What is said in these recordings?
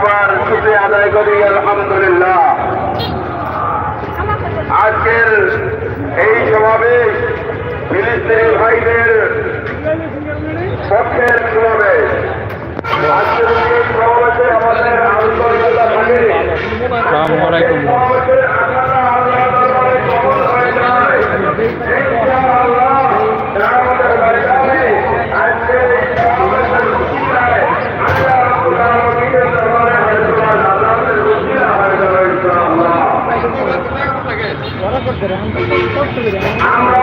একবার ছুটি আদায় করি আলহামদুলিল্লাহ। আজকের এই সমাবেশ ফিলিস্তিনি ভাইদের পক্ষের সমাবেশ। আমাদের আন্তরিকতা থাকে। সমাবেশের আল্লাহ esperando, está esperando.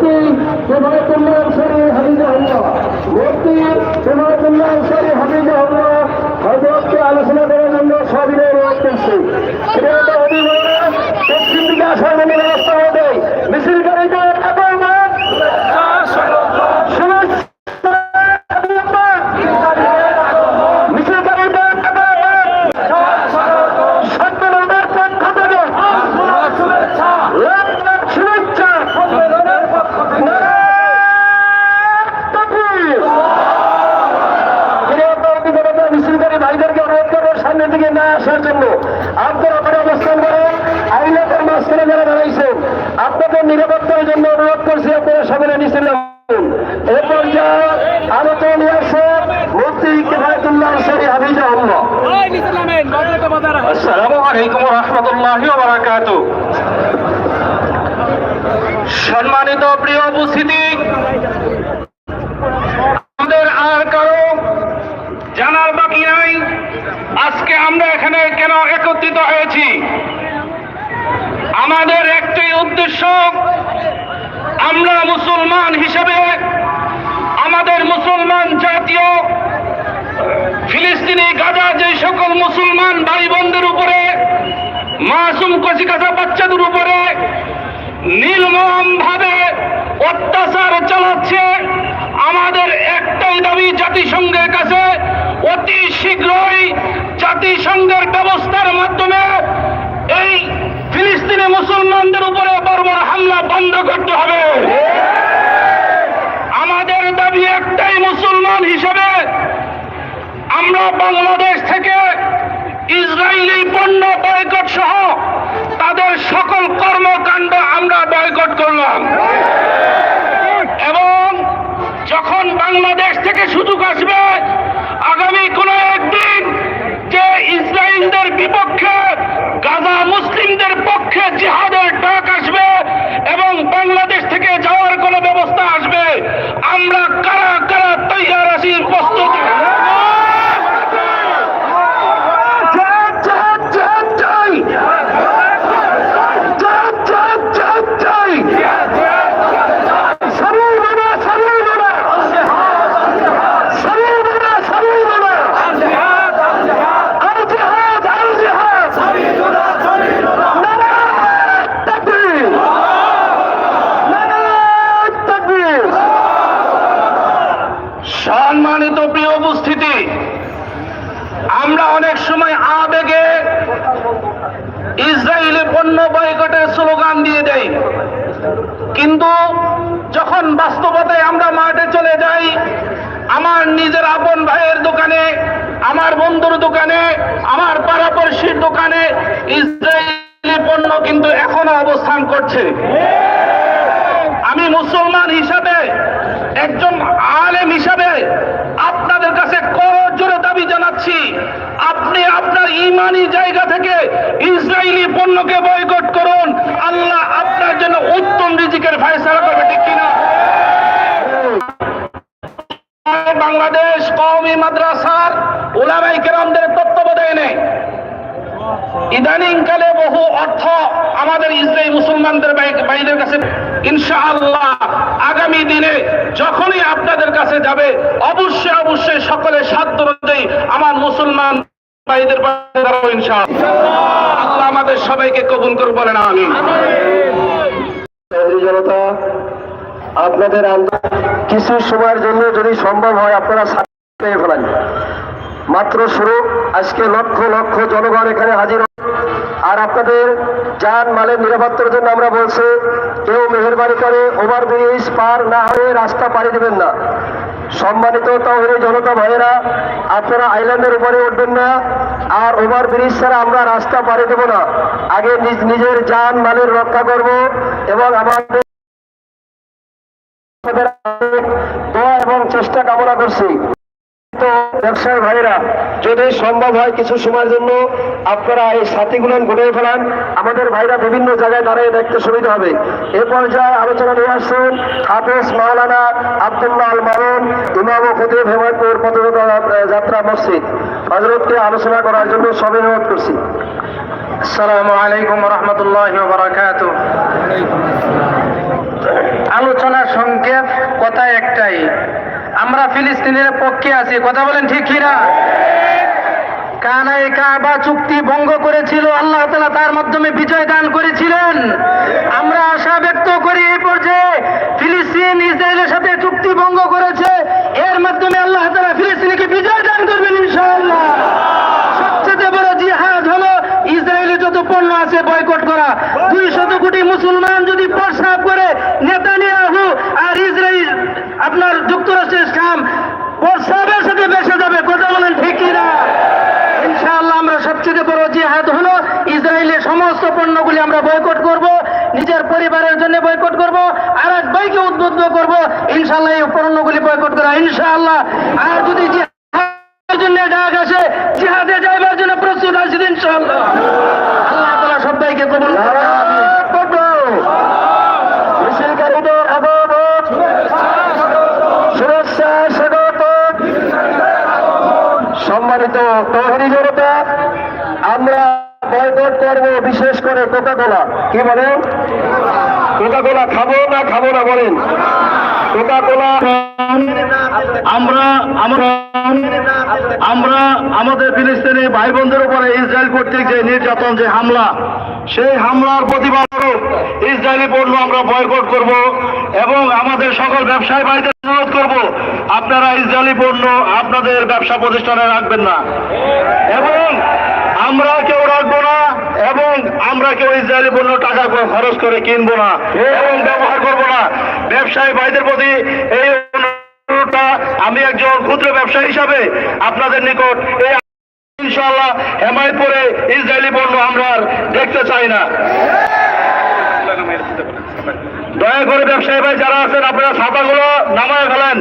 মুক্তি হেমায়তুল্লাহ আনসারী হাবিজা আল্লাহ। মুক্তি হেমায়তুল্লাহ আনসারী হাবিজা আল্লাহ। হজরতকে আলোচনা করার জন্য সবিনয় অনুরোধ করছি পশ্চিম দিকে আসার মনে বাকি নাই। আজকে আমরা এখানে কেন একত্রিত হয়েছি? আমাদের একটাই উদ্দেশ্য, আমরা মুসলমান হিসেবে, আমাদের মুসলমান জাতীয় ফিলিস্তিনি, গাজা, যে সকল মুসলমান ভাই বোনদের উপরে, মাসুম কচিকাটা বাচ্চাদের উপরে নির্মম ভাবে অত্যাচার চালাচ্ছে। আমাদের একটাই দাবি জাতিসংঘের কাছে, অতি শীঘ্রই জাতিসংঘের ব্যবস্থার মাধ্যমে এই ফিলিস্তিনি মুসলমানদের উপরে বর্বর হামলা বন্ধ করতে হবে। আমাদের দাবি একটাই মুসলমান হিসেবে আমরা বাংলাদেশ থেকে ইসরায়েলি পণ্য বয়কট সহ তাদের সকল কর্মকাণ্ড আমরা বয়কট করলাম। এবং যখন বাংলাদেশ থেকে সুযোগ আসবে, আগামী কোনো একদিন যে ইসরায়েলদের বিপক্ষে, গাজা মুসলিমদের পক্ষে জিহাদের ডাক আসবে এবং বাংলাদেশ থেকে যাওয়ার কোনো ব্যবস্থা আসবে, আমরা কারা কারা তৈয়ার আছি প্রস্তুত। আমার বন্ধুর দোকানে, আমার পাড়াপড়শির দোকানে ইসরায়েলি পণ্য কিন্তু এখনও অবস্থান করছে। আমি মুসলমান হিসাবে, একজন আলেম হিসাবে আপনাদের কাছে করজোরে দাবি জানাচ্ছি, আপনি আপনার ইমানি জায়গা থেকে ইসরায়েলি পণ্যকে বয়কট করুন। আল্লাহ আপনার জন্য উত্তম রিজিকের ফায়সালা করবে, ঠিক কিনা? বাংলাদেশ কওমি মাদ্রাসার ওলামাই কেরামদের তত্ত্বাবধানে ইদানিং কালে বহু অর্থ আমাদের ইসরায়েল মুসলমানদের বাই- ভাইদের কাছে ইনশাআল্লাহ আগামী দিনে যখনই আপনাদের কাছে যাবে, অবশ্যই অবশ্যই সকলের সাধ্য অনুযায়ী আমার মুসলমান ভাইদের পাশে দাঁড়াবো ইনশাআল্লাহ। আল্লাহ আমাদের সবাইকে কবুল করে বলেন আমি জনতা আপনাদের কিছু সময়ের জন্য যদি সম্ভব হয়, আপনারা পেয়ে ফেলেন। মাত্র শুরু, আজকে লক্ষ লক্ষ জনগণ এখানে হাজির আর আপনাদের যান মালের নিরাপত্তার জন্য আমরা বলছি, কেউ মেহরবানি করে, ওভার ব্রিজ পার না হয়ে রাস্তা পাড়ি দেবেন না। সম্মানিত তহরে জনতা ভাইয়েরা, আপনারা আইল্যান্ডের উপরে উঠবেন না, আর ওভার ব্রিজ ছাড়া আমরা রাস্তা পাড়ি দেবো না। আগে নিজ নিজের যান মালের রক্ষা করব এবং আমাদের এবং চেষ্টা কামনা করছি। তো ব্যবসায়ী ভাইরা যদি সম্ভব হয় কিছু সময়ের জন্য আপনারা এই সাথীগুলো ঘুরিয়ে ফেলান। আমাদের ভাইরা বিভিন্ন জায়গায় দাঁড়িয়ে দেখতে সুবিধা হবে। এ পর্যায়ে আলোচনা নিয়ে আসছেন হাফেজ মাওলানা আব্দুল্লাহ আল মারুন ইমাম ও খতিব হেমায়তপুর পথরতা যাত্রা মসজিদ। হজরতকে আলোচনা করার জন্য সবে অনুরোধ করছি। আসসালামু আলাইকুম রহমতুল্লাহ বারাকাতু আলোচনার সংক্ষেপ কথা একটাই। আমরা ফিলিস্তিনের পক্ষে আছি। কথা বলেন ঠিক কিনা কানায় কাবা চুক্তি ভঙ্গ করেছিল। আল্লাহ তালা তার মাধ্যমে বিজয় দান করেছিলেন। আমরা আশা ব্যক্ত করি এই পর্যায়ে ফিলিস্তিন ইসরায়েলের সাথে চুক্তি ভঙ্গ করেছে। এর মাধ্যমে আল্লাহ তালা ফিলিস্তিনকে বিজয় দান করবেন ইনশাআল্লাহ সবচেয়ে বড় জিহাদ হলো ইসরায়েলে যত পণ্য আছে বয়কট করা দুই শত কোটি মুসলমান যদি প্রস্রাব করে নেতানিয়াহু আর ইসরায়েল আপনার যুক্তরাষ্ট্রের কাম প্রস্রাবের সাথে বেসে যাবে কথা বলেন ঠিক কিনা ইনশাআল্লাহ আমরা সবচেয়ে বড় জিহাদ হলো ইসরায়েলের সমস্ত পণ্যগুলি আমরা বয়কট করব, নিজের পরিবারের জন্য বয়কট করব, আর এক ভাইকে উদ্বুদ্ধ করব ইনশাল্লাহ এই পণ্যগুলি বয়কট করা, ইনশাআল্লাহ আর যদি জন্য ডাক আসে, জিহাদে যাইবার জন্য প্রস্তুত আছি ইনশাআল্লাহ আল্লাহ তালা সবাইকে কবুল করুন। মিছিলকারীদের আগমন শুভেচ্ছা স্বাগত সম্মানিত তহরি জনতা আমরা বয়কট করব বিশেষ করে কোকা কোলা কি বলেন কোকা কোলা খাব না খাব না বলেন। কোকা কোলা আমরা আমরা আমরা আমাদের ফিলিস্তিনি ভাই বোনদের উপরে ইসরায়েল কর্তৃক যে নির্যাতন, যে হামলা, সেই হামলার প্রতিবাদ ইসরায়েলি পণ্য আমরা বয়কট করব এবং আমাদের সকল ব্যবসায়ী ভাইদের অনুরোধ করব। আপনারা ইসরায়েলি পণ্য আপনাদের ব্যবসা প্রতিষ্ঠানে রাখবেন না। এবং আমরা কেউ রাখব না। এবং আমরা কেউ ইসরায়েলি পণ্য টাকা খরচ করে কিনবো না এবং ব্যবহার করব না। ব্যবসায়ী ভাইদের প্রতি এই অনুরোধটা আমি একজন ক্ষুদ্র ব্যবসায়ী হিসাবে আপনাদের নিকট এই ইনশাআল্লাহ হেমায়তপুরে ইসরায়েলি পণ্য আমরা দেখতে চাই না। দয়া করে ব্যবসায়ী ভাই যারা আছেন, আপনারা ছাতাগুলো নামায় ফেলেন।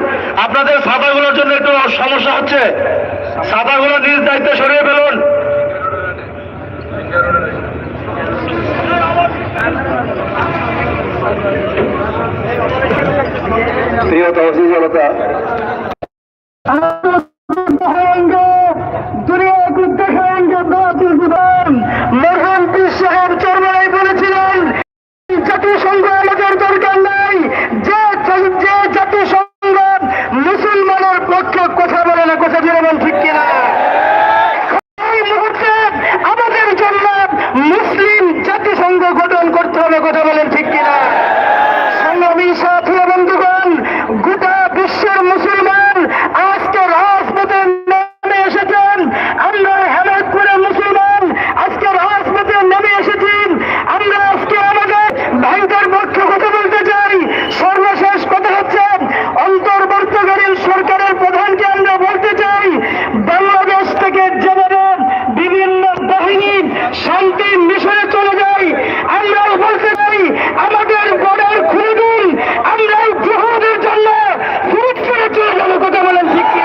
আপনাদের ছাতাগুলোর জন্য একটু সমস্যা হচ্ছে। ছাতাগুলো নিজ দায়িত্বে সরিয়ে ফেলুন। প্রিয় তহসিল জনতা মরহুম পীর সাহেব চরমাই বলেছিলেন জাতিসংঘ আমাদের দরকার নাই। যে মুসলমানের পক্ষে কথা বলে না কথা দিয়ে বলেন ঠিক কিনা এই মুহূর্তে আমাদের জন্য মুসলিম জাতিসংঘ গঠন করতে হবে কথা বলেন ঠিক কিনা সংগ্রামী সাথী ও বন্ধুগণ গোটা বিশ্বের মুসলমান আজকে রাজপথে নেমে এসেছেন আমরা হেমায়তপুরের মুসলমান আজকে রাজপথে নেমে এসেছি আমরা আজকে আমাদের ভাইদের পক্ষে কথা বলতে চাই সর্বশেষ কথা হচ্ছে অন্তর্বর্তীকালীন সরকারের প্রধানকে আমরা বলতে চাই বাংলাদেশ থেকে যেভাবে বিভিন্ন বাহিনী শান্তি মিশনে চলে যায় আমরাও বলতে চাই আমাদের বর্ডার খুলে দিন আমরা জহাদের জন্য ফিরিস্তিনে চলে যাব কথা বলেন ঠিক কি?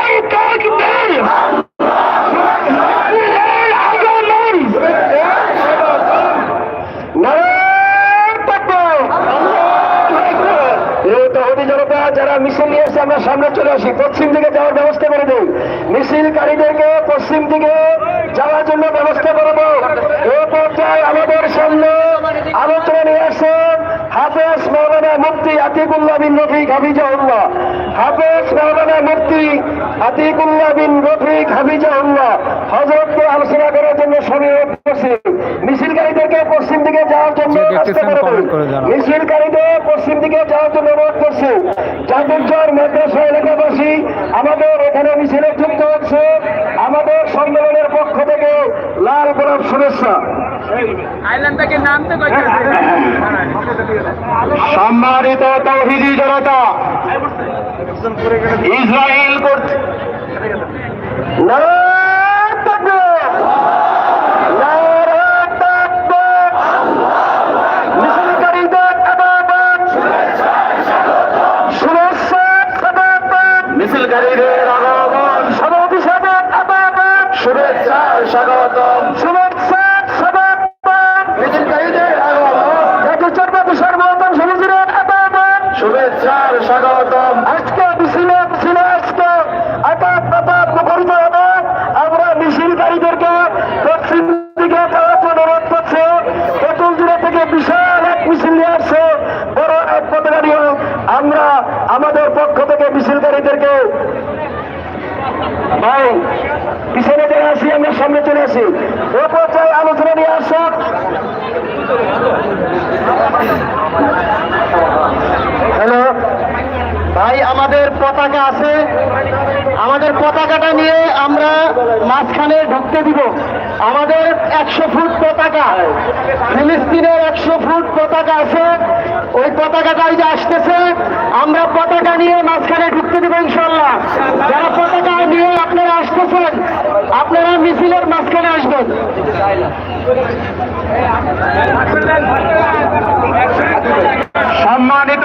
এই তাকবীর! আল্লাহর আগমন! নারায়ণ তাকবীর! এই তহদি জনতা যারা মিছিল নিয়ে এসে আমরা সামনে চলে আসি পশ্চিম দিকে যাওয়ার ব্যবস্থা করে দিই মিছিলকারীদেরকে দিকে যাওয়ার জন্য ব্যবস্থা করব। এ পর্যায়ে আমাদের সামনে আলোচনা নিয়ে আসেন হাফেজ মৌলানা মুফতি আতিকুল্লাহ বিন রফিক হাফিজাউল্লাহ হাফেজ মৌলানা মুফতি আতিকুল্লাহ বিন রফিক হাফিজাউল্লাহ হজরতকে আলোচনা করার জন্য করছি মিছিলকারীদেরকে পশ্চিম দিকে যাওয়ার জন্য মিছিলকারীদের পশ্চিম দিকে যাওয়ার জন্য অনুরোধ করছে। জাতিরচর মাদ্রাসা এলাকাবাসী আমাদের এখানে মিছিলে যুক্ত হচ্ছে আমাদের সম্মেলনের পক্ষ থেকে লাল গোলাপ শুভেচ্ছা। সম্মানিত তৌহিদি জনতা ইসরায়েল কর্তৃক নারায়ণ ভাই পিছনে যারা আসি আমরা সামনে চলে আসি। এ পর্যায়ে আলোচনা নিয়ে হ্যালো ভাই, আমাদের পতাকা আছে। আমাদের পতাকাটা নিয়ে আমরা মাঝখানে ঢুকতে দিব। আমাদের একশো ফুট পতাকা, ফিলিস্তিনের একশো ফুট পতাকা আছে। ওই পতাকাটাই যে আসতেছে। আমরা পতাকা নিয়ে মাঝখানে ঢুকতে দিব ইনশাল্লাহ যারা পতাকা নিয়ে আপনারা আসতেছেন, আপনারা মিছিলের মাঝখানে আসবেন। সম্মানিত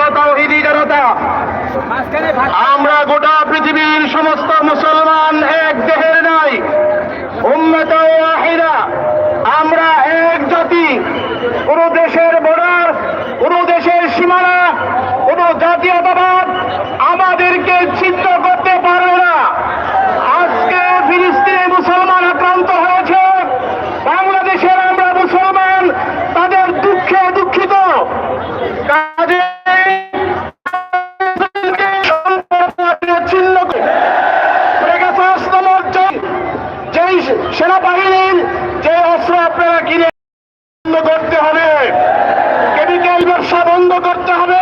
সেনাবাহিনীর যে অস্ত্র আপনারা কিনে বন্ধ করতে হবে কেমিক্যাল ব্যবসা বন্ধ করতে হবে,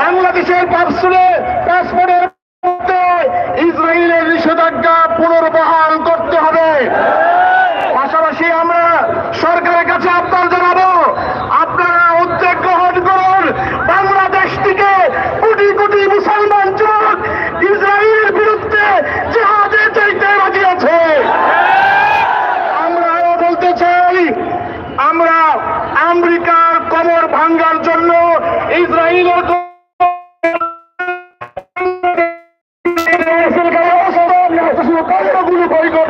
বাংলাদেশের পার্সুলে পাসপোর্টের ইসরায়েলের নিষেধাজ্ঞা পুনর্বহাল করতে হবে। পাশাপাশি আমরা সরকারের কাছে আপনারা গুলো বৈকট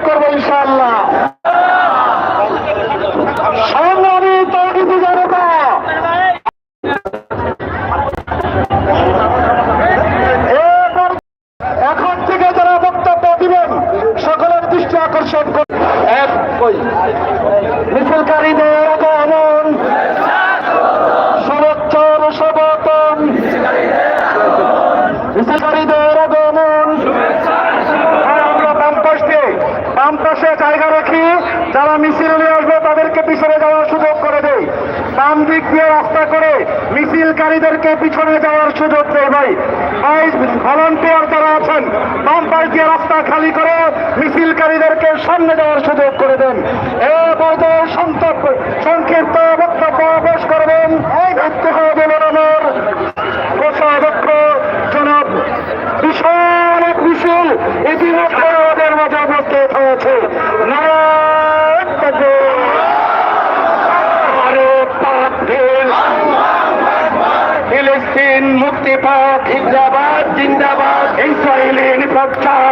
পিছনে যাওয়ার সুযোগ করে দেই। বাম দিক দিয়ে রাস্তা করে মিছিলকারীদেরকে পিছনে যাওয়ার সুযোগ দেয় ভাই। ভাই, ভলান্টিয়ার যারা আছেন, বাম পাশ দিয়ে রাস্তা খালি করে মিছিলকারীদেরকে সামনে যাওয়ার সুযোগ করে দেন। এ পর্যায়ে সংক্ষিপ্ত বক্তব্য পেশ করবেন ইত্তেহাদ বেরোনোর কোষাধ্যক্ষ জনাব বিশাল এক মিছিল ইতিমধ্যে আমাদের মাঝে উপস্থিত। পাক জিন্দাবাদ জিন্দাবাদ এই নিপক্ষা ফিলিস্তিন